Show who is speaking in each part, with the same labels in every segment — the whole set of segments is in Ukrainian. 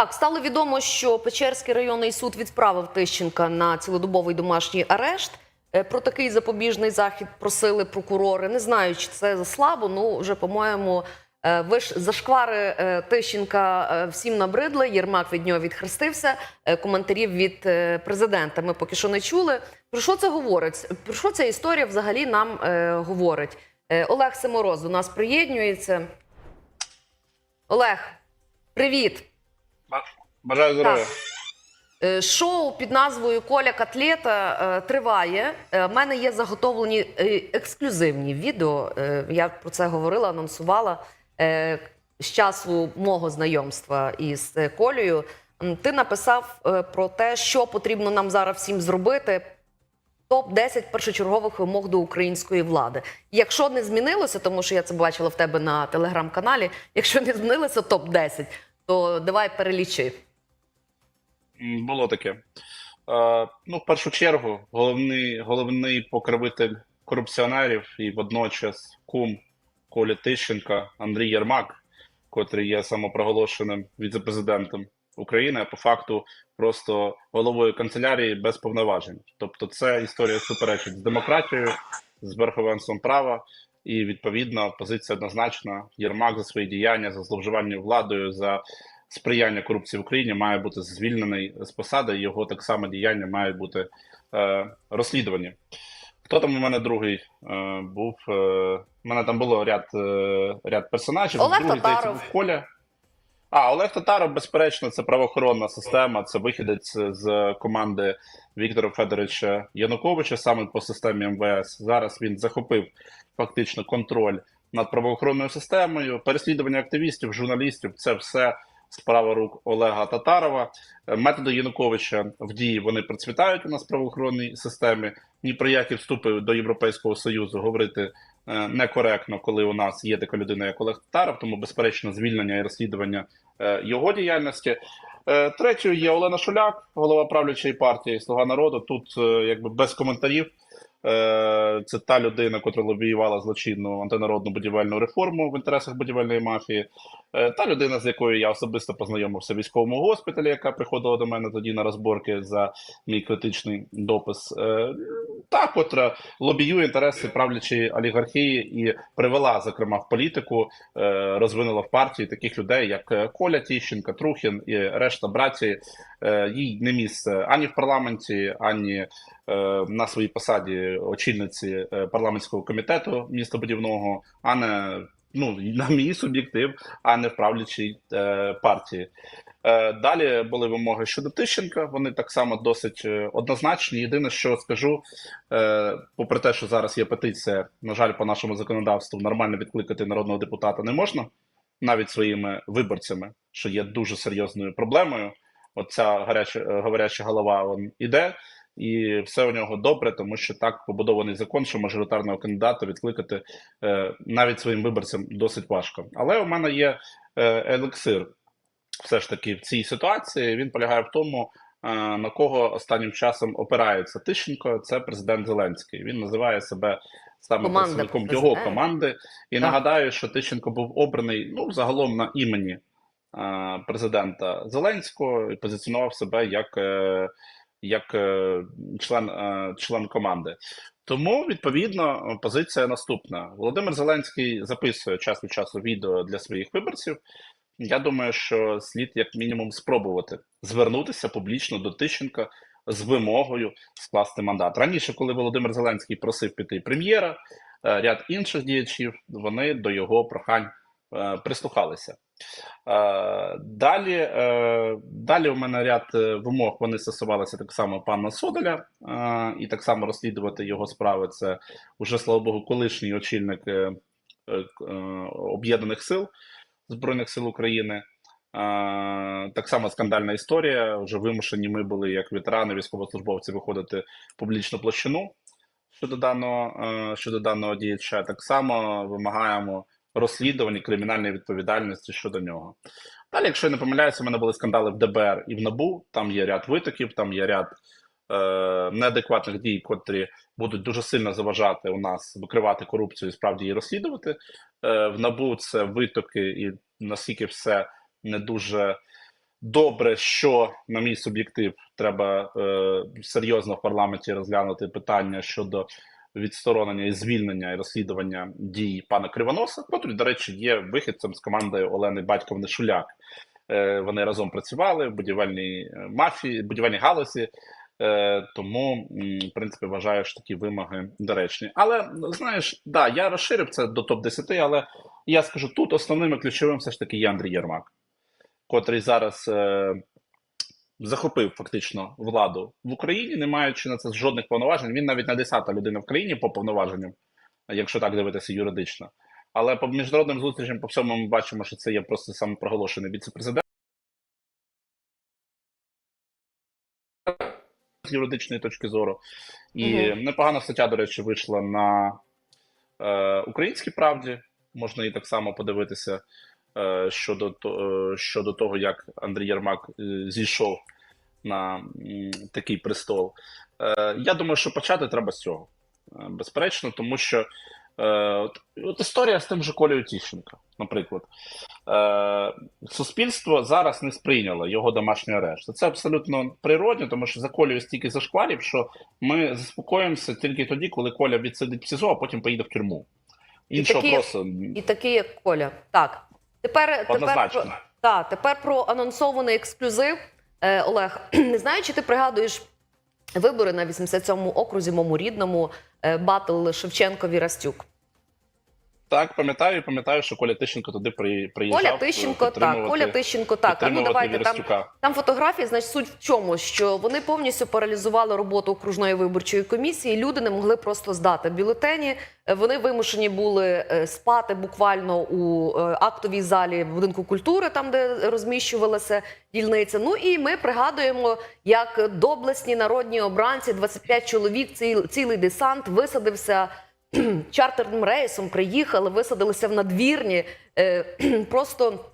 Speaker 1: Так, стало відомо, що Печерський районний суд відправив Тищенка на цілодобовий домашній арешт. Е, Про такий запобіжний захід просили прокурори. Не знаю, чи це за слабо. Ну вже по-моєму, е, ви ж зашквари е, Тищенка всім набридли. Єрмак від нього відхрестився. Коментарів від президента ми поки що не чули. Про що це говорить? Про що ця історія взагалі нам говорить? Олег Семороз до нас приєднується. Олег, привіт.
Speaker 2: Бажаю здоров'я.
Speaker 1: Е, Шоу під назвою Коля Котлета е, триває. Е, В мене є заготовлені е, ексклюзивні відео. Е, Я про це говорила, анонсувала е, з часу мого знайомства із е, Колею. Ти написав е, про те, що потрібно нам зараз всім зробити. Топ 10 першочергових вимог до української влади. Якщо не змінилося, тому що я це бачила в тебе на телеграм-каналі. Якщо не змінилося топ 10 то давай перелічи.
Speaker 2: Було таке. Е, ну, в першу чергу, головний, головний покровитель корупціонерів і водночас кум Колі Тищенка Андрій Єрмак, котрий є самопроголошеним віцепрезидентом України, а по факту просто головою канцелярії без повноважень. Тобто, це історія суперечить з демократією, з верховенством права. І відповідно позиція однозначна. Єрмак за свої діяння, за зловживання владою, за сприяння корупції в Україні має бути звільнений з посади. Його так само діяння мають бути е, розслідувані. Хто там у мене другий е, був? Е, у мене там було ряд, е, ряд персонажів.
Speaker 1: Олег
Speaker 2: другий
Speaker 1: Татаров.
Speaker 2: Коля. А, Олег Татаров, безперечно, це правоохоронна система, це вихідець з команди Віктора Федоровича Януковича саме по системі МВС. Зараз він захопив фактично контроль над правоохоронною системою. Переслідування активістів, журналістів це все справа рук Олега Татарова. Методи Януковича в дії вони процвітають у нас в правоохоронній системі. Ні про які вступи до Європейського Союзу говорити некоректно, коли у нас є така людина, як Олег Таров, тому безперечно звільнення і розслідування е, його діяльності. Е, Третьою є Олена Шуляк, голова правлячої партії Слуга народу. Тут е, якби без коментарів. Е, Це та людина, котра лобіювала злочинну антинародну будівельну реформу в інтересах будівельної мафії. Е, Та людина, з якою я особисто познайомився в військовому госпіталі, яка приходила до мене тоді на розборки за мій критичний допис. Е, Та, котра лобіює інтереси правлячої олігархії і привела, зокрема, в політику, розвинула в партії таких людей, як Коля Тіщенка, Трухін і решта браті. Е, Їй не місце ані в парламенті, ані на своїй посаді очільниці е, парламентського комітету містобудівного, а не ну на мій суб'єктив, а не в правлячій е, партії. Е, Далі були вимоги щодо Тищенка. Вони так само досить однозначні. Єдине, що скажу, попри те, що зараз є петиція, на жаль, по нашому законодавству нормально відкликати народного депутата не можна, навіть своїми виборцями, що є дуже серйозною проблемою. Оця гаряча говоряча голова він іде, і все у нього добре, тому що так побудований закон, що мажоритарного кандидата відкликати е, навіть своїм виборцям досить важко. Але у мене є е, елексир все ж таки в цій ситуації. Він полягає в тому, е, на кого останнім часом опирається Тищенко. Це президент Зеленський. Він називає себе саме
Speaker 1: Команда
Speaker 2: представником його команди. І
Speaker 1: Так.
Speaker 2: нагадаю, що Тищенко був обраний ну загалом на імені президента Зеленського і позиціонував себе як, як е, член, е, член команди. Тому відповідно позиція наступна: Володимир Зеленський записує час від часу відео для своїх виборців. Я думаю, що слід як мінімум спробувати звернутися публічно до Тищенка з вимогою скласти мандат. Раніше, коли Володимир Зеленський просив піти прем'єра, е, ряд інших діячів вони до його прохань прислухалися. Е, Далі, е, далі у мене ряд е, вимог вони стосувалися так само пана Соделя, е, і так само розслідувати його справи. Це уже, слава Богу, колишній очільник е, е, е, Об'єднаних сил Збройних сил України. Е, Так само скандальна історія. Вже вимушені ми були, як ветерани, військовослужбовці, виходити в публічну площину щодо даного, е, щодо даного діяча. Так само вимагаємо розслідування кримінальної відповідальності щодо нього. Далі, якщо я не помиляюся, у мене були скандали в ДБР і в НАБУ. Там є ряд витоків, там є ряд е, неадекватних дій, котрі будуть дуже сильно заважати у нас викривати корупцію і справді її розслідувати. Е, в НАБУ це витоки, і наскільки все не дуже Добре, що на мій суб'єктив треба е, серйозно в парламенті розглянути питання щодо відсторонення і звільнення і розслідування дій пана Кривоноса, котрий, до речі, є вихідцем з команди Олени Батьковни Шуляк. Е, вони разом працювали в будівельній е, мафії, будівельній галузі. Е, тому, в принципі, вважаю, що такі вимоги доречні. Але знаєш, да, я розширив це до топ 10 але я скажу тут основним і ключовим все ж таки є Андрій Єрмак, котрий зараз захопив фактично владу в Україні, не маючи на це жодних повноважень. Він навіть не десята людина в країні по повноваженням, якщо так дивитися юридично. Але по міжнародним зустрічам по всьому ми бачимо, що це є просто самопроголошений віце-президент. З юридичної точки зору. І
Speaker 1: Мгм.
Speaker 2: непогана стаття, до речі, вийшла на е, українській правді. Можна її так само подивитися щодо, е, щодо того, як Андрій Єрмак е, зійшов на такий престол. Е, я думаю, що почати треба з цього. Е, безперечно, тому що е, от, от історія з тим же Колею Тіщенка, наприклад. Е, суспільство зараз не сприйняло його домашній арешт. Це абсолютно природно, тому що за Колею стільки зашкварів, що ми заспокоїмося тільки тоді, коли Коля відсидить в СІЗО, а потім поїде в тюрму. Іншого
Speaker 1: такі-
Speaker 2: просто
Speaker 1: І такий, як Коля. Так. Тепер, тепер, та, тепер про анонсований ексклюзив. Е, Олег, не знаю, чи ти пригадуєш вибори на 87-му окрузі, моєму рідному, е, батл Шевченко-Вірастюк.
Speaker 2: Так, пам'ятаю, пам'ятаю, що Коля Тищенко туди при, приїжджав.
Speaker 1: Коля Тищенко, так, Коля Тищенко, так. А ну давайте там. Там фотографії, значить, суть в чому, що вони повністю паралізували роботу окружної виборчої комісії. Люди не могли просто здати бюлетені. Е, Вони вимушені були е, спати буквально у е, актовій залі будинку культури, там де розміщувалася дільниця. Ну і ми пригадуємо, як доблесні народні обранці, 25 чоловік, ціл- цілий десант висадився. Чартерним рейсом приїхали, висадилися в надвірні, е, просто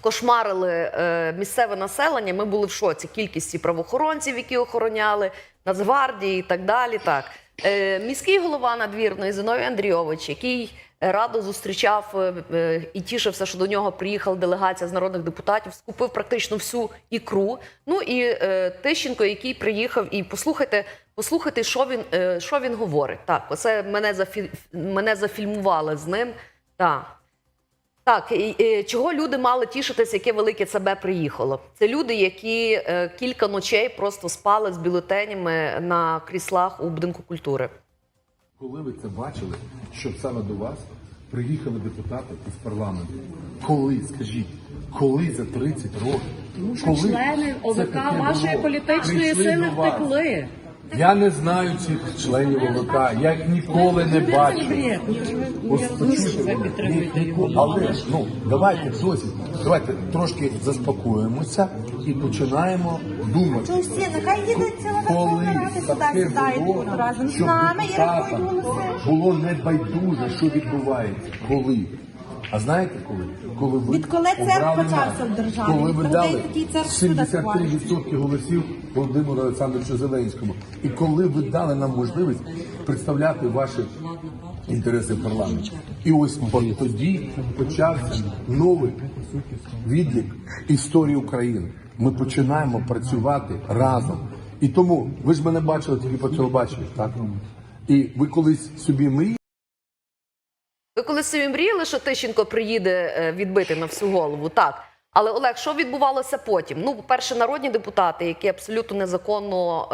Speaker 1: кошмарили е, місцеве населення. Ми були в шоці. Кількість правоохоронців, які охороняли, Нацгвардії і так далі. Так. Е, міський голова надвірної Зиновій Андрійович, який радо зустрічав е, е, і тішився, що до нього приїхала делегація з народних депутатів, скупив практично всю ікру. Ну і е, Тищенко, який приїхав, і послухайте, послухайте, що він, що він говорить. Так, оце мене зафі... мене зафільмували з ним. Так. Так, чого люди мали тішитися, яке велике ЦБ приїхало? Це люди, які кілька ночей просто спали з бюлетенями на кріслах у будинку культури.
Speaker 3: Коли ви це бачили, що саме до вас приїхали депутати із парламенту? Коли, скажіть, коли за 30 років?
Speaker 4: Тому що
Speaker 3: Коли
Speaker 4: члени
Speaker 3: це
Speaker 4: ОВК
Speaker 3: таке
Speaker 4: вашої
Speaker 3: було?
Speaker 4: політичної
Speaker 3: Прийшли
Speaker 4: сили
Speaker 3: до вас.
Speaker 4: втекли.
Speaker 3: Я не знаю цих членів ОВК, я їх ніколи не бачив. Але ж ну давайте досі, давайте трошки заспокоїмося і починаємо думати.
Speaker 5: Ну всі, нехай їдуть сюди
Speaker 3: таке
Speaker 5: сідають разом з нами і рахують голоси.
Speaker 3: було небайдуже, що відбувається. Коли? А знаєте коли? Коли ви
Speaker 5: Відколи
Speaker 3: обрали
Speaker 5: почався
Speaker 3: нас.
Speaker 5: в державі,
Speaker 3: коли ви
Speaker 5: відколи
Speaker 3: дали
Speaker 5: такий цирк всюди
Speaker 3: 73% голосів Володимиру Олександровичу Зеленському, і коли ви дали нам можливість представляти ваші інтереси в парламенті. І ось тоді почався новий відлік історії України. Ми починаємо працювати разом. І тому ви ж мене бачили тільки по телебаченню, так? І ви колись собі мріяли?
Speaker 1: Ви колись собі мріяли, що Тищенко приїде е, відбити на всю голову? Так. Але Олег, що відбувалося потім? Ну, по-перше, народні депутати, які абсолютно незаконно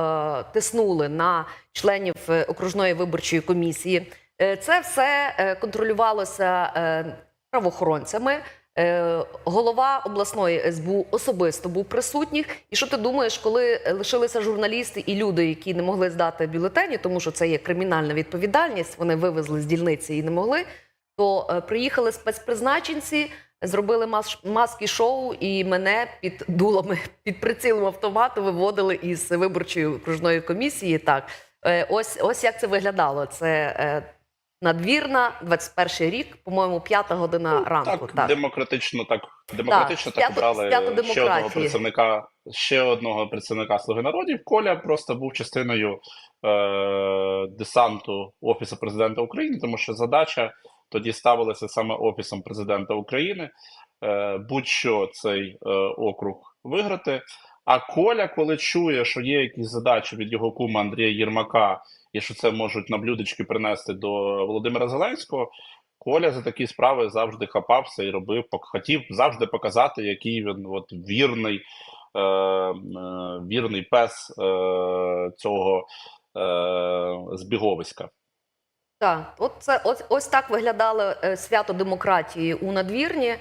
Speaker 1: е, тиснули на членів е, окружної виборчої комісії, е, це все е, контролювалося е, правоохоронцями. Е, голова обласної СБУ особисто був присутній. І що ти думаєш, коли лишилися журналісти і люди, які не могли здати бюлетені, тому що це є кримінальна відповідальність, вони вивезли з дільниці і не могли. То е, приїхали спецпризначенці, зробили мас- маски шоу, і мене під дулами, під прицілом автомату виводили із виборчої окружної комісії. Так, Е, ось ось як це виглядало. Це е, надвірна, 21 рік, по-моєму, п'ята година ранку.
Speaker 2: Так,
Speaker 1: Так,
Speaker 2: демократично, так демократично так,
Speaker 1: свято-
Speaker 2: обрали ще одного представника, ще одного представника Слуги народів. Коля просто був частиною е, десанту Офісу президента України, тому що задача тоді ставилася саме Офісом президента України. Е, будь-що цей е, округ виграти. А Коля, коли чує, що є якісь задачі від його кума Андрія Єрмака, і що це можуть на блюдечки принести до Володимира Зеленського, Коля за такі справи завжди хапався і робив, хотів завжди показати, який він от вірний, е, е, вірний пес е, цього е, збіговиська.
Speaker 1: Так, от це ось, ось так виглядало е, свято демократії у надвірні.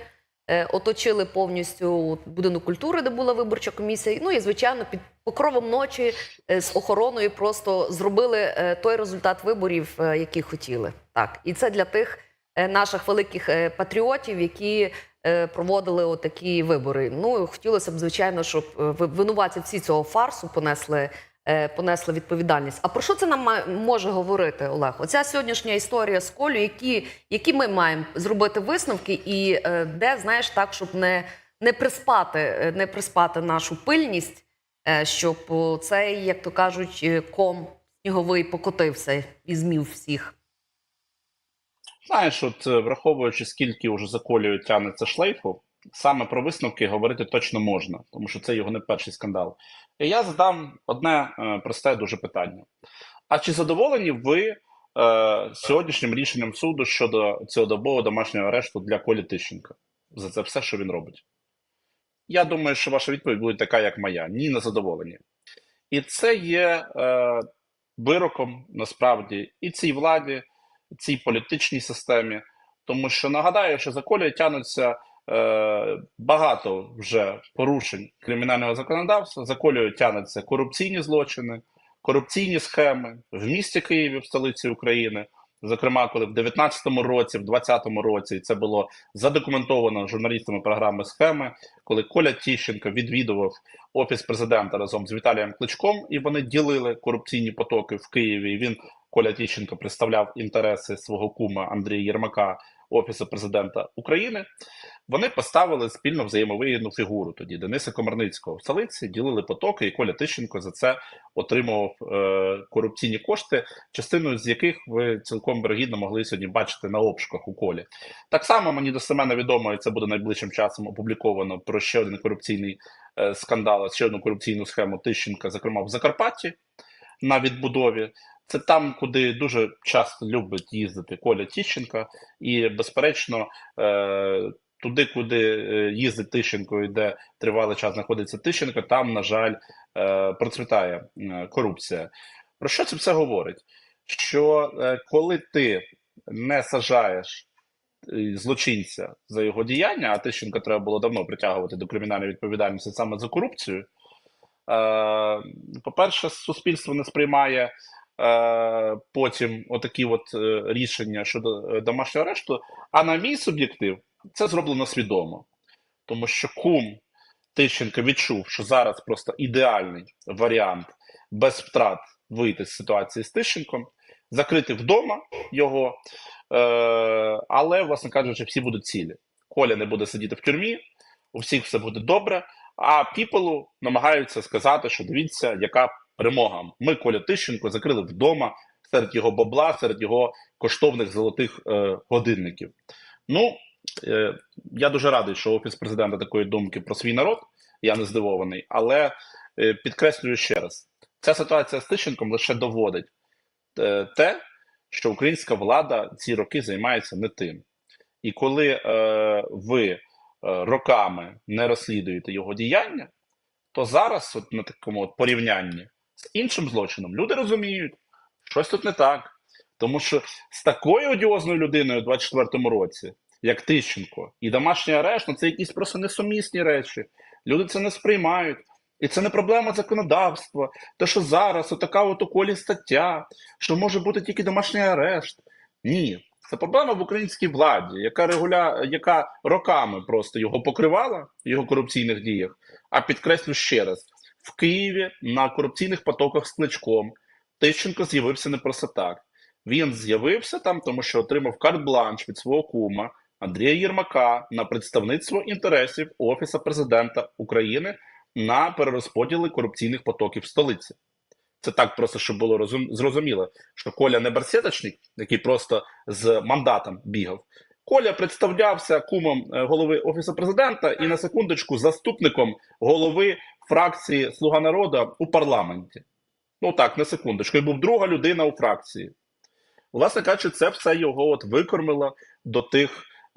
Speaker 1: Е, Оточили повністю будинок культури, де була виборча комісія. Ну і звичайно, під покровом ночі е, з охороною просто зробили той результат виборів, який хотіли. Так, і це для тих наших великих патріотів, які проводили отакі вибори. Ну хотілося б, звичайно, щоб винуватці всі цього фарсу понесли понесли відповідальність. А про що це нам може говорити, Олег? Оця сьогоднішня історія з Колю, які, які ми маємо зробити висновки, і е, де знаєш так, щоб не, не приспати, е, не приспати нашу пильність, е, щоб цей, як то кажуть, е, ком сніговий покотився і змів всіх.
Speaker 2: Знаєш, от е, враховуючи, скільки вже за Колею тягнеться шлейфу, саме про висновки говорити точно можна, тому що це його не перший скандал. І я задам одне е, просте дуже питання: а чи задоволені ви е, сьогоднішнім рішенням суду щодо цілодобового домашнього арешту для Колі Тищенка за це все, що він робить? Я думаю, що ваша відповідь буде така, як моя: ні, не задоволені. І це є е, вироком насправді і цій владі, цій політичній системі. Тому що нагадаю, що за колею тягнуться е, багато вже порушень кримінального законодавства. За колею тягнуться корупційні злочини, корупційні схеми в місті Києві, в столиці України. Зокрема, коли в 19-му році, в 20-му році це було задокументовано журналістами програми схеми, коли Коля Тіщенко відвідував офіс президента разом з Віталієм Кличком, і вони ділили корупційні потоки в Києві. І він Коля Тіщенко представляв інтереси свого кума Андрія Єрмака Офісу президента України. Вони поставили спільно взаємовигідну фігуру тоді Дениса Комарницького в столиці, ділили потоки, і Коля Тищенко за це отримував е, корупційні кошти, частину з яких ви цілком вірогідно могли сьогодні бачити на обшуках у колі. Так само мені достеменно відомо, і це буде найближчим часом опубліковано про ще один корупційний е, скандал, ще одну корупційну схему Тищенка, зокрема в Закарпатті на відбудові. Це там, куди дуже часто любить їздити Коля Тищенка, і безперечно. Е, Туди, куди е, їздить Тищенко і де тривалий час знаходиться Тищенко, там, на жаль, е, процвітає корупція. Про що це все говорить? Що коли ти не сажаєш злочинця за його діяння, а Тищенка треба було давно притягувати до кримінальної відповідальності саме за корупцію. По-перше, суспільство не сприймає потім отакі от е, рішення щодо е, домашнього арешту. А на мій суб'єктив, це зроблено свідомо, тому що кум Тищенка відчув, що зараз просто ідеальний варіант без втрат вийти з ситуації з Тищенком, закрити вдома його, е, але, власне кажучи, всі будуть цілі. Коля не буде сидіти в тюрмі, у всіх все буде добре. А піполу намагаються сказати, що дивіться, яка перемога. Ми Коля Тищенко закрили вдома серед його бабла, серед його коштовних золотих е, годинників. Ну, е, я дуже радий, що офіс президента такої думки про свій народ. Я не здивований, але е, підкреслюю ще раз: ця ситуація з Тищенком лише доводить е, те, що українська влада ці роки займається не тим. І коли е, ви е, роками не розслідуєте його діяння, то зараз, от на такому от порівнянні з іншим злочином, люди розуміють, щось тут не так. Тому що з такою одіозною людиною у 24-му році, як Тищенко, і домашній арешт, ну це якісь просто несумісні речі. Люди це не сприймають. І це не проблема законодавства. Те, що зараз отака от у колі стаття, що може бути тільки домашній арешт. Ні, це проблема в українській владі, яка регуля... яка роками просто його покривала в його корупційних діях. А підкреслю ще раз: в Києві на корупційних потоках з кличком Тищенко з'явився не просто так. Він з'явився там, тому що отримав карт-бланш від свого кума Андрія Єрмака на представництво інтересів Офісу президента України на перерозподіли корупційних потоків в столиці. Це так просто, щоб було розум... зрозуміло, що Коля не барсеточник, який просто з мандатом бігав. Коля представлявся кумом е, голови офісу президента і на секундочку заступником голови фракції Слуга народу у парламенті. Ну так, на секундочку. І був друга людина у фракції. Власне кажучи, це все його от викормило до тих,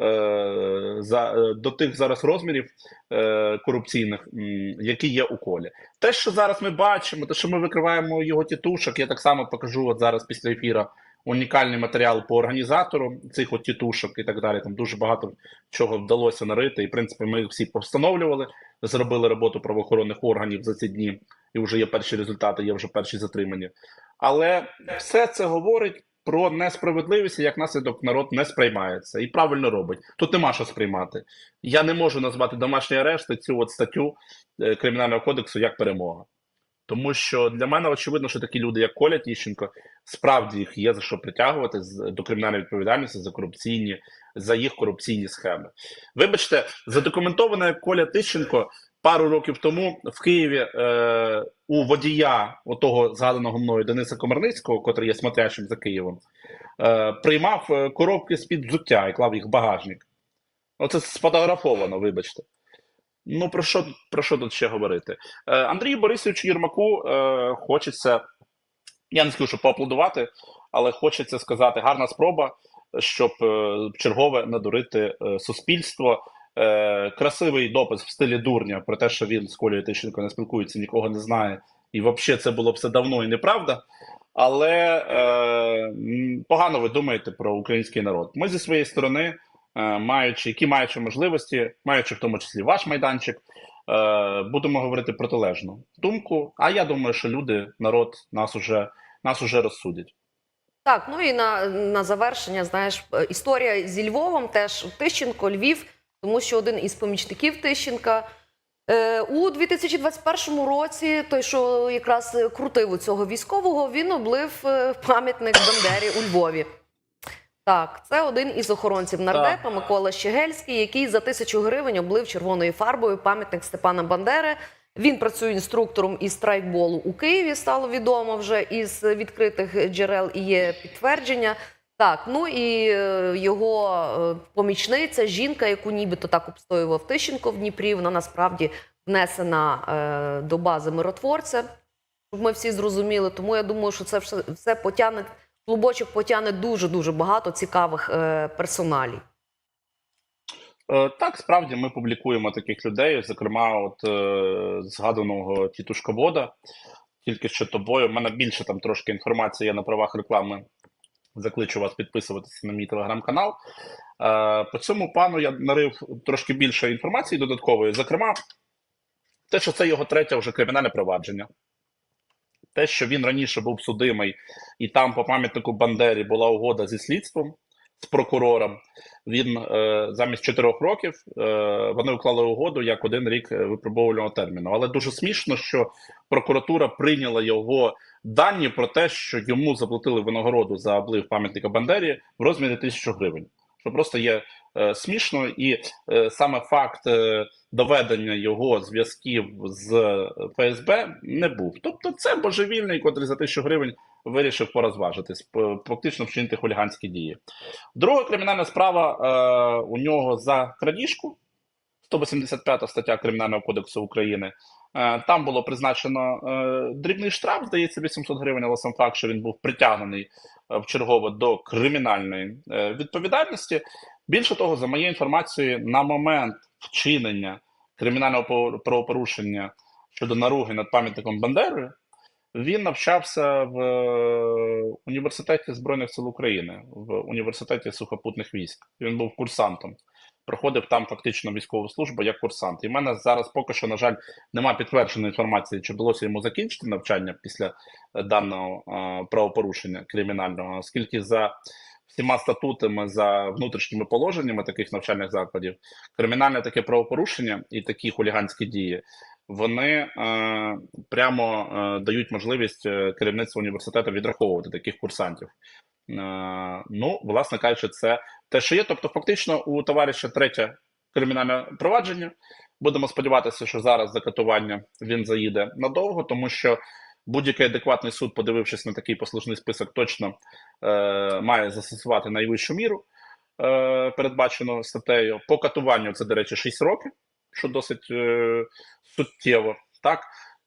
Speaker 2: е, за, е, до тих зараз розмірів е, корупційних, які є у колі. Те, що зараз ми бачимо, те, що ми викриваємо його тітушок, я так само покажу от зараз після ефіру унікальний матеріал по організатору цих от тітушок і так далі. Там дуже багато чого вдалося нарити. І, в принципі, ми всі постановлювали, зробили роботу правоохоронних органів за ці дні, і вже є перші результати, є вже перші затримання. Але все це говорить про несправедливість, як наслідок народ не сприймається і правильно робить. Тут нема що сприймати. Я не можу назвати домашній арешт і цю от статтю е, Кримінального кодексу як перемога. Тому що для мене очевидно, що такі люди, як Коля Тіщенко, справді їх є за що притягувати до кримінальної відповідальності за корупційні, за їх корупційні схеми. Вибачте, задокументовано, як Коля Тищенко пару років тому в Києві е, у водія отого згаданого мною Дениса Комарницького, котрий є смотрящим за Києвом, е, приймав е, коробки з-під взуття і клав їх в багажник. Оце сфотографовано, вибачте. Ну, про що, про що тут ще говорити? Е, Андрію Борисовичу Єрмаку е, хочеться, я не скажу, що поаплодувати, але хочеться сказати, гарна спроба, щоб е, чергове надурити е, суспільство. Е, красивий допис в стилі дурня про те, що він з Колею Тищенко не спілкується, нікого не знає. І взагалі це було б все давно і неправда. Але е, погано ви думаєте про український народ. Ми зі своєї сторони, маючи, які маючи можливості, маючи в тому числі ваш майданчик, е, будемо говорити протилежну думку. А я думаю, що люди, народ нас уже, нас уже розсудять.
Speaker 1: Так, ну і на, на завершення, знаєш, е, історія зі Львовом теж Тищенко, Львів, тому що один із помічників Тищенка е, у 2021 році, той, що якраз е, крутив у цього військового, він облив е, пам'ятник Бандері у Львові. Так, це один із охоронців нардепа Микола Щегельський, який за тисячу гривень облив червоною фарбою пам'ятник Степана Бандери. Він працює інструктором із страйкболу у Києві. Стало відомо вже із відкритих джерел і є підтвердження. Так, ну і е, його е, помічниця, жінка, яку нібито так обстоював Тищенко в Дніпрі, вона насправді внесена е, до бази миротворця, щоб ми всі зрозуміли. Тому я думаю, що це все, все потягне, клубочок потягне дуже дуже багато цікавих е, персоналій.
Speaker 2: Е, Так, справді ми публікуємо таких людей, зокрема, от е, згаданого тітушковода, тільки що тобою. У мене більше там трошки інформації є на правах реклами. Закличу вас підписуватися на мій телеграм-канал. По цьому пану я нарив трошки більше інформації додаткової. Зокрема, те, що це його третє вже кримінальне провадження. Те, що він раніше був судимий, і там по пам'ятнику Бандері була угода зі слідством з прокурором. Він е, замість чотирьох років е, вони уклали угоду як один рік е, випробовувального терміну. Але дуже смішно, що прокуратура прийняла його дані про те, що йому заплатили винагороду за облив пам'ятника Бандері в розмірі тисячу гривень. Що просто є е, смішно, і е, саме факт е, доведення його зв'язків з е, ФСБ не був. Тобто, це божевільний, котрий за тисячу гривень вирішив порозважитись, фактично вчинити хуліганські дії. Друга кримінальна справа е, у нього за крадіжку, 185 стаття Кримінального кодексу України. Е, там було призначено е, дрібний штраф, здається, 800 гривень, але сам факт, що він був притягнений е, вчергово до кримінальної відповідальності. Більше того, за моєю інформацією, на момент вчинення кримінального правопорушення щодо наруги над пам'ятником Бандери, він навчався в університеті Збройних сил України, в університеті сухопутних військ. Він був курсантом. Проходив там фактично військову службу як курсант. І в мене зараз поки що, на жаль, немає підтвердженої інформації, чи вдалося йому закінчити навчання після е, даного е, правопорушення кримінального, оскільки за всіма статутами, за внутрішніми положеннями таких навчальних закладів, кримінальне таке правопорушення і такі хуліганські дії, вони е, прямо е, дають можливість е, керівництву університету відраховувати таких курсантів. Е, ну, власне кажучи, це те, що є. Тобто, фактично, у товариша третє кримінальне провадження. Будемо сподіватися, що зараз за катування він заїде надовго, тому що будь-який адекватний суд, подивившись на такий послужний список, точно е, має застосувати найвищу міру. е, передбачено статтею. По катуванню це, до речі, 6 років, що досить е, суттєво. Так.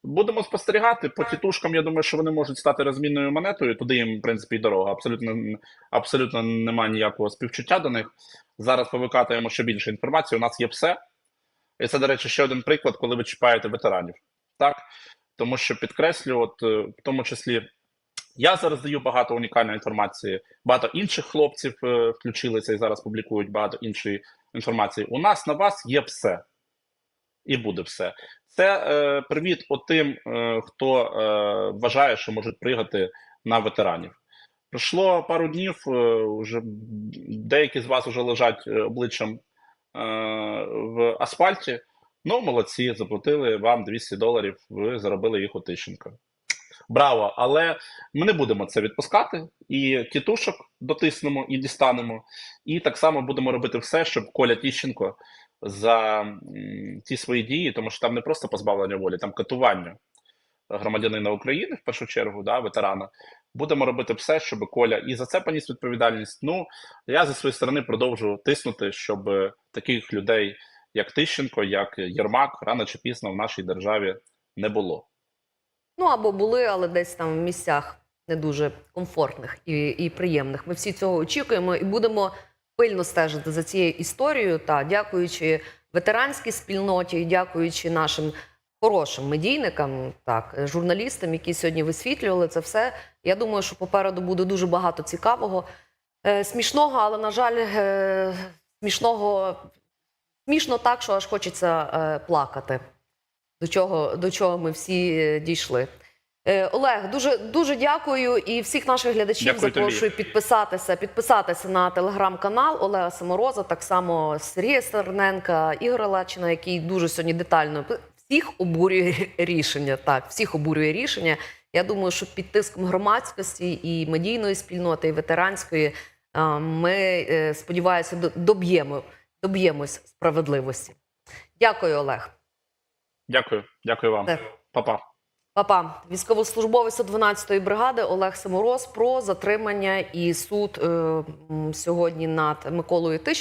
Speaker 2: Будемо спостерігати по тітушкам. Я думаю, що вони можуть стати розмінною монетою. Туди їм, в принципі, і дорога. Абсолютно, абсолютно немає ніякого співчуття до них. Зараз повикатуємо ще більше інформації. У нас є все. І це, до речі, ще один приклад, коли ви чіпаєте ветеранів. Так? Тому що підкреслю, от е, в тому числі, я зараз даю багато унікальної інформації, багато інших хлопців е, включилися і зараз публікують багато іншої інформації. У нас на вас є все. І буде все. Це е, привіт отим, е, хто е, вважає, що можуть пригати на ветеранів. Пройшло пару днів, е, вже деякі з вас вже лежать е, обличчям е, в асфальті. Ну, молодці, заплатили вам 200 доларів, ви заробили їх у Тищенка. Браво! Але ми не будемо це відпускати. І тітушок дотиснемо і дістанемо. І так само будемо робити все, щоб Коля Тіщенко за ті свої дії, тому що там не просто позбавлення волі, там катування громадянина України в першу чергу, да, ветерана. Будемо робити все, щоб Коля і за це поніс відповідальність. Ну я зі своєї сторони продовжу тиснути, щоб таких людей, як Тищенко, як Єрмак, рано чи пізно в нашій державі не було.
Speaker 1: Ну або були, але десь там в місцях не дуже комфортних і, і приємних. Ми всі цього очікуємо і будемо пильно стежити за цією історією. Та дякуючи ветеранській спільноті, дякуючи нашим хорошим медійникам, так журналістам, які сьогодні висвітлювали це все. Я думаю, що попереду буде дуже багато цікавого, е, смішного, але на жаль, е, смішного смішно так, що аж хочеться е, плакати. До чого, до чого ми всі дійшли. Е, Олег, дуже дуже дякую і всіх наших глядачів
Speaker 2: Дякую тобі.
Speaker 1: запрошую підписатися, підписатися на телеграм-канал Олега Самороза, так само Сергія Стерненка, Ігоря Лачина, який дуже сьогодні детально всіх обурює рішення. Так, всіх обурює рішення. Я думаю, що під тиском громадськості і медійної спільноти, і ветеранської е, ми е, сподіваюся, до- доб'ємо доб'ємось справедливості. Дякую, Олег.
Speaker 2: Дякую, дякую вам. Па-па.
Speaker 1: Папа, військовослужбовець 112-ї бригади Олег Самороз про затримання і суд е, сьогодні над Миколою Тищенком.